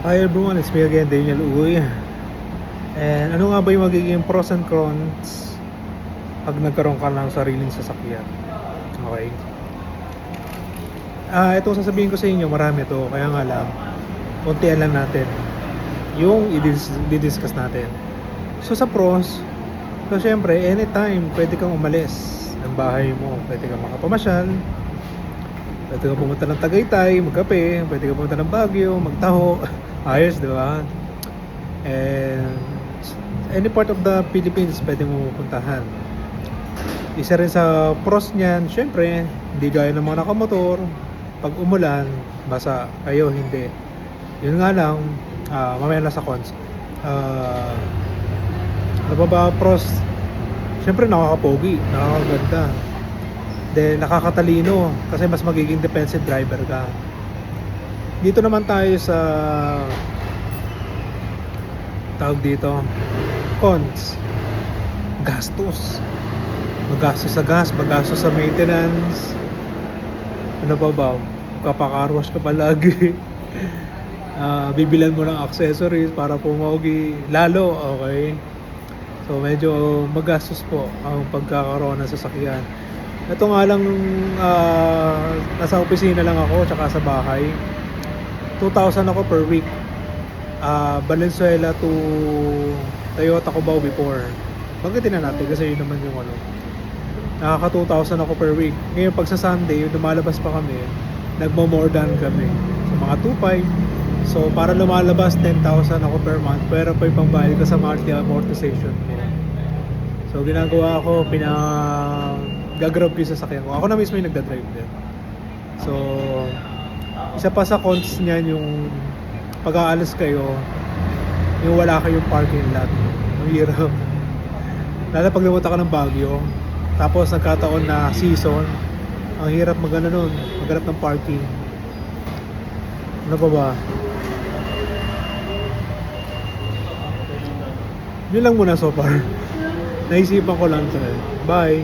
Hi everyone, it's me again, Daniel Uy. And ano nga ba yung magiging pros and cons pag nagkaroon ka ng sariling sasakyan? Okay. Ah, itong sasabihin ko sa inyo, marami to, kaya nga lang, kontian lang natin yung i-dis- i-discuss natin. So sa pros, so syempre, anytime pwede kang umalis ng bahay mo, pwede kang makapamasyal, Pwede ka pumunta ng Tagaytay, magkape. Pwede ka pumunta ng Baguio, magtaho. Ayos, di ba? And any part of the Philippines pwede mo puntahan. Isa rin sa pros niyan, syempre, hindi gaya ng mga nakamotor. Pag umulan, basa. Kayo, hindi. Yun nga lang, ah, mamaya na sa cons. Ah, ano ba ba pros? Syempre, nakakapogi, nakakaganda. Then nakakatalino. Kasi mas magiging defensive driver ka. Dito naman tayo sa tawag dito cons. Gastos. Magastos sa gas magastos sa maintenance. Ano pa ba? Kapakarwash ka palagi Ah, bibilan mo ng accessories para pumogi lalo okay. So medyo magastos po ang pagkakaroon ng sasakyan ito nga lang ah, nasa opisina lang ako tsaka sa bahay. 2,000 ako per week. Ah Valenzuela to Toyota Cubao before. Banggitin na natin kasi yun naman yung ano. Nakaka 2,000 ako per week. Ngayon pag sa Sunday lumalabas pa kami nagmo more than kami. So mga 2,500 so para lumalabas 10,000 ako per month. Pero pa pambayad ko sa monthly amortization ko. So ginagawa ko pina gagrab yung sasakyan ko. Ako na mismo yung nagdadrive din. So isa pa sa cons niyan yung pag-aalis kayo yung wala kayong parking lot. Ang hirap. Lalo pag lumunta ka ng Baguio tapos nagkataon na season ang hirap magano nun maghanap ng parking. Ano pa ba? Yun lang muna so far. Naisipan ko lang to eh bye